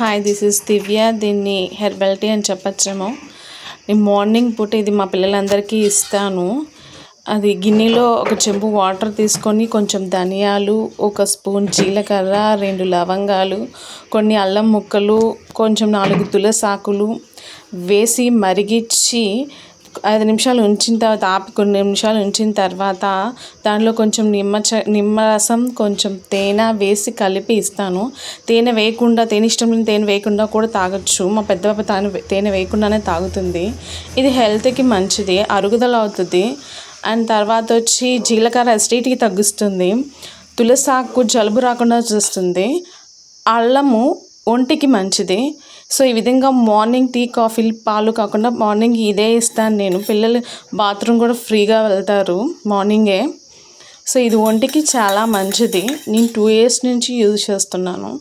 Hi this is దివ్య దీన్ని herbal tea అని చెప్పచ్చేమో. నేను మార్నింగ్ పూట ఇది మా పిల్లలందరికీ ఇస్తాను. అది గిన్నెలో ఒక చెంబు వాటర్ తీసుకొని కొంచెం ధనియాలు ఒక స్పూన్ జీలకర్ర రెండు లవంగాలు కొన్ని అల్లం ముక్కలు కొంచెం నాలుగు తులసాకులు వేసి మరిగించి ఐదు నిమిషాలు ఉంచిన తర్వాత ఆపి కొన్ని నిమిషాలు ఉంచిన తర్వాత దానిలో కొంచెం నిమ్మ చ నిమ్మరసం కొంచెం తేనె వేసి కలిపి ఇస్తాను. తేనె వేయకుండా తేనె ఇష్టం లేని తేనె వేయకుండా కూడా తాగొచ్చు. మా పెద్ద పాప తాను తేనె వేయకుండానే తాగుతుంది. ఇది హెల్త్కి మంచిది అరుగుదల అవుతుంది. అండ్ తర్వాత వచ్చి జీలకర్ర అసిడిటీకి తగ్గిస్తుంది. తులసాకు జలుబు రాకుండా చూస్తుంది. అల్లము ఒంటికి మంచిది. సో ఈ విధంగా మార్నింగ్ టీ కాఫీలు పాలు కాకుండా మార్నింగ్ ఇదే ఇస్తాను నేను. పిల్లలు బాత్రూమ్ కూడా ఫ్రీగా వెళ్తారు మార్నింగే. సో ఇది ఒంటికి చాలా మంచిది. నేను టూ ఇయర్స్ నుంచి యూజ్ చేస్తున్నాను.